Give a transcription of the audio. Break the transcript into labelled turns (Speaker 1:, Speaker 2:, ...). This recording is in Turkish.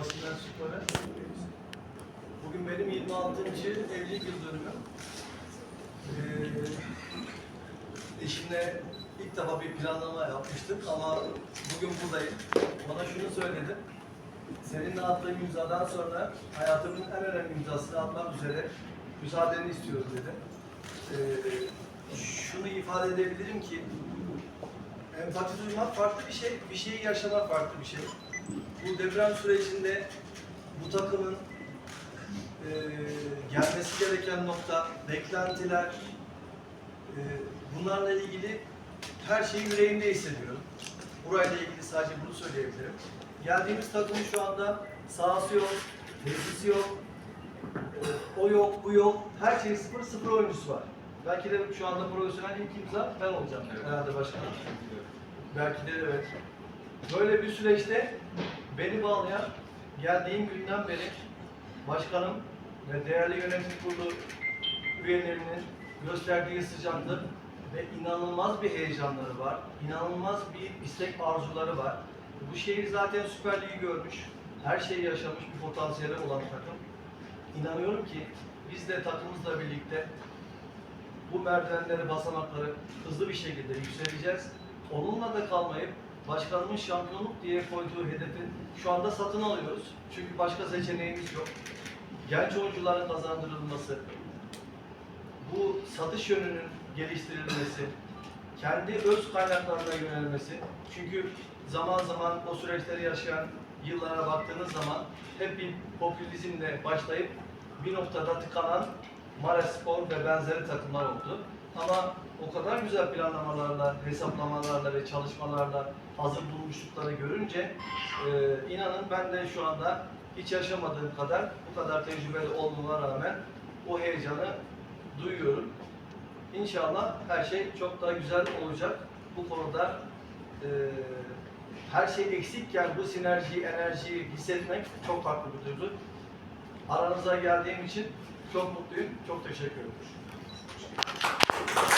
Speaker 1: basın mensupları. Bugün benim 26. evlilik yıl dönümüm. Ee, eşimle ilk defa bir planlama yapmıştık ama bugün buradayım. Bana şunu söyledi. Seninle attığım imzadan sonra hayatımın en önemli imzasını atmak üzere müsaadeni istiyorum dedi. Ee, şunu ifade edebilirim ki empati duymak farklı bir şey, bir şeyi yaşamak farklı bir şey. Bu deprem sürecinde bu takımın e, gelmesi gereken nokta, beklentiler, e, bunlarla ilgili her şeyi yüreğimde hissediyorum. Burayla ilgili sadece bunu söyleyebilirim. Geldiğimiz takımın şu anda sahası yok, tesisi yok, e, o yok, bu yok. Her şey sıfır, sıfır oyuncusu var. Belki de şu anda profesyonel ilk imza ben olacağım herhalde başkanım. Belki de evet. Böyle bir süreçte beni bağlayan geldiğim günden beri başkanım ve değerli yönetim kurulu üyelerinin gösterdiği sıcaklık ve inanılmaz bir heyecanları var. İnanılmaz bir istek arzuları var. Bu şehir zaten Süper Lig'i görmüş. Her şeyi yaşamış bir potansiyeli olan takım. İnanıyorum ki biz de takımımızla birlikte bu merdivenleri, basamakları hızlı bir şekilde yükseleceğiz. Onunla da kalmayıp başkanımın şampiyonluk diye koyduğu hedefin şu anda satın alıyoruz. Çünkü başka seçeneğimiz yok. Genç oyuncuların kazandırılması, bu satış yönünün geliştirilmesi, kendi öz kaynaklarına yönelmesi. Çünkü zaman zaman o süreçleri yaşayan yıllara baktığınız zaman hep bir popülizmle başlayıp bir noktada tıkanan Maraspor ve benzeri takımlar oldu. Ama o kadar güzel planlamalarla, hesaplamalarla ve çalışmalarla hazır bulmuşlukları görünce e, inanın ben de şu anda hiç yaşamadığım kadar bu kadar tecrübeli olmama rağmen o heyecanı duyuyorum. İnşallah her şey çok daha güzel olacak. Bu konuda e, her şey eksikken bu sinerjiyi, enerjiyi hissetmek çok farklı bir duygu. Aranıza geldiğim için çok mutluyum. Çok teşekkür ederim. Thank you.